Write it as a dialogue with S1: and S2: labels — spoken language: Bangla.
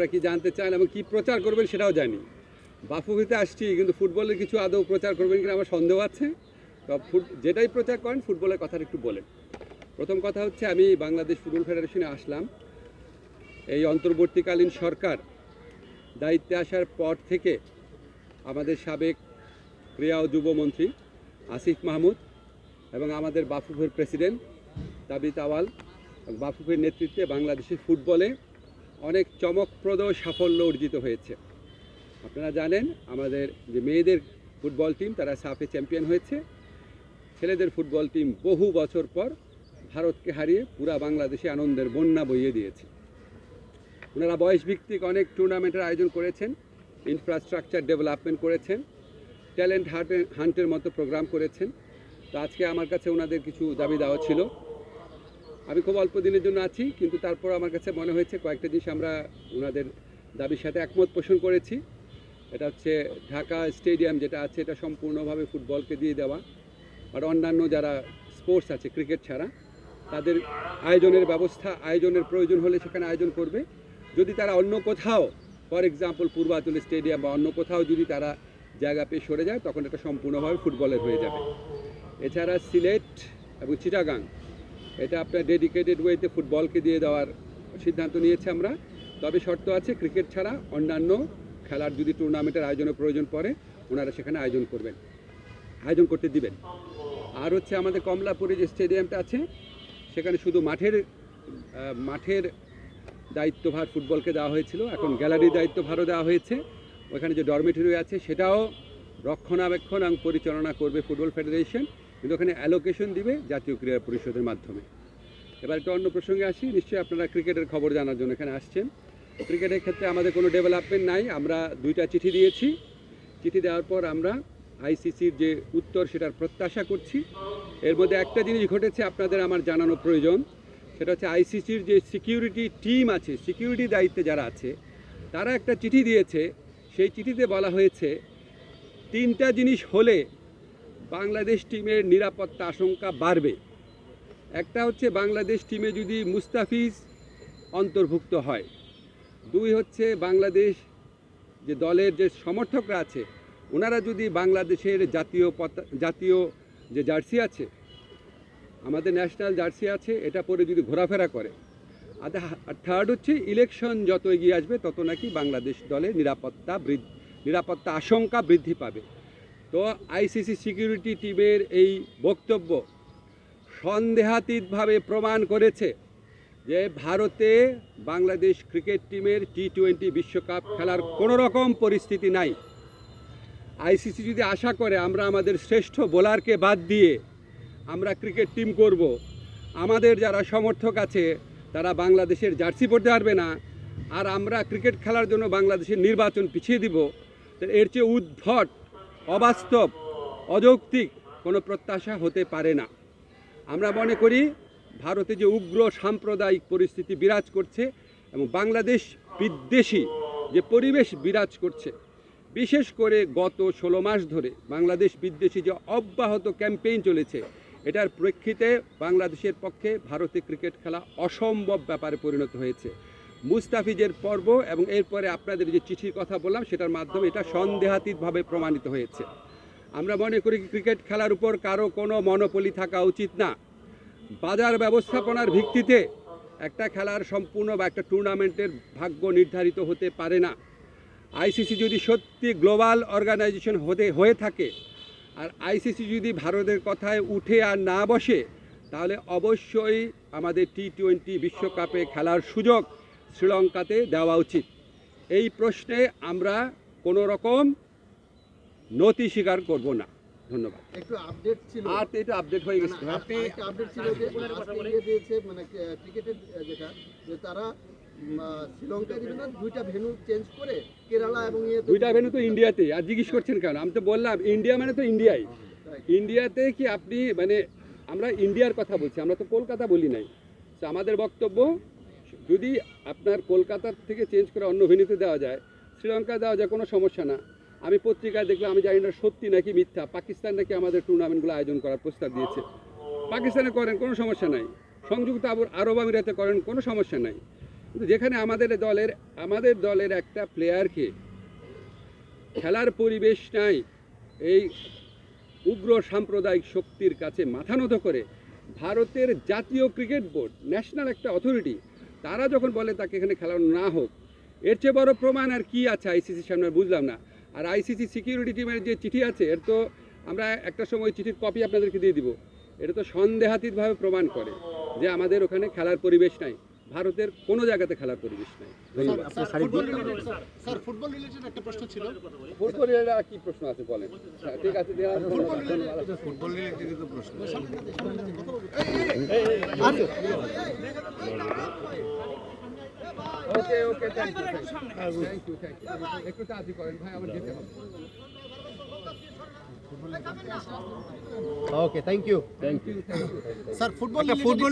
S1: আপনারা কি জানতে চান এবং কি প্রচার করবেন সেটাও জানি। বাফুফিতে আসছি, কিন্তু ফুটবলের কিছু আদৌ প্রচার করবেন কিনা আমার সন্দেহ আছে। তো ফুট, যেটাই প্রচার করেন, ফুটবলের কথাটা একটু বলেন। প্রথম কথা হচ্ছে, আমি বাংলাদেশ ফুটবল ফেডারেশনে আসলাম। এই অন্তর্বর্তীকালীন সরকার দায়িত্বে আসার পর থেকে আমাদের সাবেক ক্রীড়া ও যুবমন্ত্রী আসিফ মাহমুদ এবং আমাদের বাফুফের প্রেসিডেন্ট তাবিত আওয়াল বাফুফের নেতৃত্বে বাংলাদেশের ফুটবলে অনেক চমকপ্রদ সাফল্য অর্জিত হয়েছে। আপনারা জানেন, আমাদের যে মেয়েদের ফুটবল টিম তারা সাফে চ্যাম্পিয়ন হয়েছে। ছেলেদের ফুটবল টিম বহু বছর পর ভারতকে হারিয়ে পুরা বাংলাদেশে আনন্দের বন্যা বইয়ে দিয়েছে। ওনারা বয়স ভিত্তিক অনেক টুর্নামেন্টের আয়োজন করেছেন ইনফ্রাস্ট্রাকচার ডেভেলপমেন্ট করেছেন ট্যালেন্ট হান্টের হান্টের মতো প্রোগ্রাম করেছেন। তো আজকে আমার কাছে ওনাদের কিছু দাবি দেওয়া ছিল। আমি খুব অল্প দিনের জন্য আছি, কিন্তু তারপর আমার কাছে মনে হয়েছে কয়েকটা জিনিস আমরা ওনাদের দাবির সাথে একমত পোষণ করেছি। এটা হচ্ছে ঢাকা স্টেডিয়াম যেটা আছে, এটা সম্পূর্ণভাবে ফুটবলকে দিয়ে দেওয়া। আর অন্যান্য যারা স্পোর্টস আছে, ক্রিকেট ছাড়া, তাদের আয়োজনের ব্যবস্থা, আয়োজনের প্রয়োজন হলে সেখানে আয়োজন করবে। যদি তারা অন্য কোথাও, ফর এক্সাম্পল পূর্বাঞ্চল স্টেডিয়াম বা অন্য কোথাও যদি তারা জায়গা পেয়ে সরে যায়, তখন এটা সম্পূর্ণভাবে ফুটবলের হয়ে যাবে। এছাড়া সিলেট এবং চিটাগাং এটা আপনার ডেডিকেটেড ওয়েতে ফুটবলকে দিয়ে দেওয়ার সিদ্ধান্ত নিয়েছি আমরা। তবে শর্ত আছে, ক্রিকেট ছাড়া অন্যান্য খেলার যদি টুর্নামেন্টের আয়োজনের প্রয়োজন পড়ে, ওনারা সেখানে আয়োজন করবেন, আয়োজন করতে দিবেন। আর হচ্ছে আমাদের কমলাপুরে যে স্টেডিয়ামটা আছে, সেখানে শুধু মাঠের মাঠের দায়িত্বভার ফুটবলকে দেওয়া হয়েছিল। এখন গ্যালারির দায়িত্বভারও দেওয়া হয়েছে। ওখানে যে ডরমেটরি আছে, সেটাও রক্ষণাবেক্ষণ এবং পরিচালনা করবে ফুটবল ফেডারেশন, কিন্তু ওখানে অ্যালোকেশন দিবে জাতীয় ক্রীড়া পরিষদের মাধ্যমে। এবার একটা অন্য প্রসঙ্গে আসি, নিশ্চয়ই আপনারা ক্রিকেটের খবর জানার জন্য এখানে আসছেন। ক্রিকেটের ক্ষেত্রে আমাদের কোনো ডেভেলপমেন্ট নাই, আমরা দুইটা চিঠি দিয়েছি। চিঠি দেওয়ার পর আমরা আইসিসির যে উত্তর সেটার প্রত্যাশা করছি। এর মধ্যে একটা জিনিস ঘটেছে, আপনাদের আমার জানানো প্রয়োজন। সেটা হচ্ছে আইসিসির যে সিকিউরিটি টিম আছে, সিকিউরিটি দায়িত্বে যারা আছে, তারা একটা চিঠি দিয়েছে। সেই চিঠিতে বলা হয়েছে তিনটা জিনিস হলে বাংলাদেশ টিমের নিরাপত্তা আশঙ্কা বাড়বে। একটা হচ্ছে বাংলাদেশ টিমে যদি মুস্তাফিজ অন্তর্ভুক্ত হয়। দুই হচ্ছে বাংলাদেশ যে দলের যে সমর্থকরা আছে, ওনারা যদি বাংলাদেশের জাতীয় জাতীয় যে জার্সি আছে, আমাদের ন্যাশনাল জার্সি আছে, এটা পরে যদি ঘোরাফেরা করে, আর থার্ড হচ্ছে ইলেকশন যত এগিয়ে আসবে, তত নাকি বাংলাদেশ দলের নিরাপত্তা বৃদ্ধি নিরাপত্তা আশঙ্কা বৃদ্ধি পাবে। তো আইসিসি সিকিউরিটি টিমের এই বক্তব্য সন্দেহাতীতভাবে প্রমাণ করেছে যে ভারতে বাংলাদেশ ক্রিকেট টিমের টি টোয়েন্টি বিশ্বকাপ খেলার কোনো রকম পরিস্থিতি নাই। আইসিসি যদি আশা করে আমরা আমাদের শ্রেষ্ঠ বোলারকে বাদ দিয়ে আমরা ক্রিকেট টিম করব, আমাদের যারা সমর্থক আছে তারা বাংলাদেশের জার্সি পড়তে পারবে না, আর আমরা ক্রিকেট খেলার জন্য বাংলাদেশের নির্বাচন পিছিয়ে দিব এর চেয়ে উদ্ভট, অবাস্তব, অযৌক্তিক কোনো প্রত্যাশা হতে পারে না। আমরা মনে করি ভারতে যে উগ্র সাম্প্রদায়িক পরিস্থিতি বিরাজ করছে এবং বাংলাদেশ বিদ্বেষী যে পরিবেশ বিরাজ করছে, বিশেষ করে গত ষোলো মাস ধরে বাংলাদেশ বিদ্বেষী যে অব্যাহত ক্যাম্পেইন চলেছে, এটার প্রেক্ষিতে বাংলাদেশের পক্ষে ভারতে ক্রিকেট খেলা অসম্ভব ব্যাপারে পরিণত হয়েছে। মুস্তাফিজের পর্ব এবং এরপরে আপনাদের যে চিঠির কথা বললাম, সেটার মাধ্যমে এটা সন্দেহাতীতভাবে প্রমাণিত হয়েছে। আমরা মনে করি ক্রিকেট খেলার উপর কারও কোনো মনোপলি থাকা উচিত না। বাজার ব্যবস্থাপনার ভিত্তিতে একটা খেলার সম্পূর্ণ বা একটা টুর্নামেন্টের ভাগ্য নির্ধারিত হতে পারে না। আইসিসি যদি সত্যি গ্লোবাল অর্গানাইজেশন হতে, হয়ে থাকে, আর আইসিসি যদি ভারতের কথায় উঠে আর না বসে, তাহলে অবশ্যই আমাদের টি টোয়েন্টি বিশ্বকাপে খেলার সুযোগ শ্রীলঙ্কাতে দেওয়া উচিত। এই প্রশ্নে আমরা কোনো রকম নতি স্বীকার করব না। ধন্যবাদ।
S2: একটু আপডেট ছিল।
S1: আর এটা আপডেট হয়ে গেছে।
S2: আপনি আপডেট ছিল যে ইয়ে দিয়েছে মানে ক্রিকেটের যেটা যে তারা দিবে না দুইটা ভেনু চেঞ্জ করে কেরালা এবং ইয়ে
S1: দুইটা ভেনু তো ইন্ডিয়াতে আর জিজ্ঞেস করছেন কেন? আমি তো বললাম ইন্ডিয়া মানে তো ইন্ডিয়াই ইন্ডিয়াতে কি আপনি মানে আমরা ইন্ডিয়ার কথা বলছি আমরা তো কলকাতা বলি নাই। তো আমাদের বক্তব্য যদি আপনার কলকাতার থেকে চেঞ্জ করে অন্য ভেন্যুতে দেওয়া যায় শ্রীলঙ্কা দেওয়া যায় কোনো সমস্যা না। আমি পত্রিকায় দেখলাম, আমি জানি না সত্যি নাকি মিথ্যা। পাকিস্তান নাকি আমাদের টুর্নামেন্টগুলো আয়োজন করার প্রস্তাব দিয়েছে। পাকিস্তানে করেন, কোনো সমস্যা নাই। সংযুক্ত আরব আমিরাতে করেন, কোনো সমস্যা নাই। কিন্তু যেখানে আমাদের দলের আমাদের দলের একটা প্লেয়ারকে খেলার পরিবেশ নাই, এই উগ্র সাম্প্রদায়িক শক্তির কাছে মাথা নত করে, ভারতের জাতীয় ক্রিকেট বোর্ড, ন্যাশনাল একটা অথরিটি তারা যখন বলে তাকে এখানে খেলানো না হোক, এর চেয়ে বড় প্রমাণ আর কি আছে আইসিসির সামনে বুঝলাম না। আর আইসিসি সিকিউরিটি টিমের যে চিঠি আছে, এর তো আমরা একটা সময় চিঠির কপি আপনাদেরকে দিয়ে দিব। এটা তো সন্দেহাতীতভাবে প্রমাণ করে যে আমাদের ওখানে খেলার পরিবেশ নাই। ভারতের কোনো জায়গাতে খেলার পরিবেশ নাই।
S2: ফুটবল রিলেটেড একটা প্রশ্ন ছিল।
S1: ফুটবলের আর কি প্রশ্ন আছে বলেন? হ্যাঁ, ঠিক আছে।
S3: ফুটবল রিলেটেড তো প্রশ্ন।
S1: Okay okay thank you thank you thank you একটু তাড়াতাড়ি করেন ভাই আমার যেতে হবে।
S2: Okay thank you
S1: thank you
S2: sir football
S3: football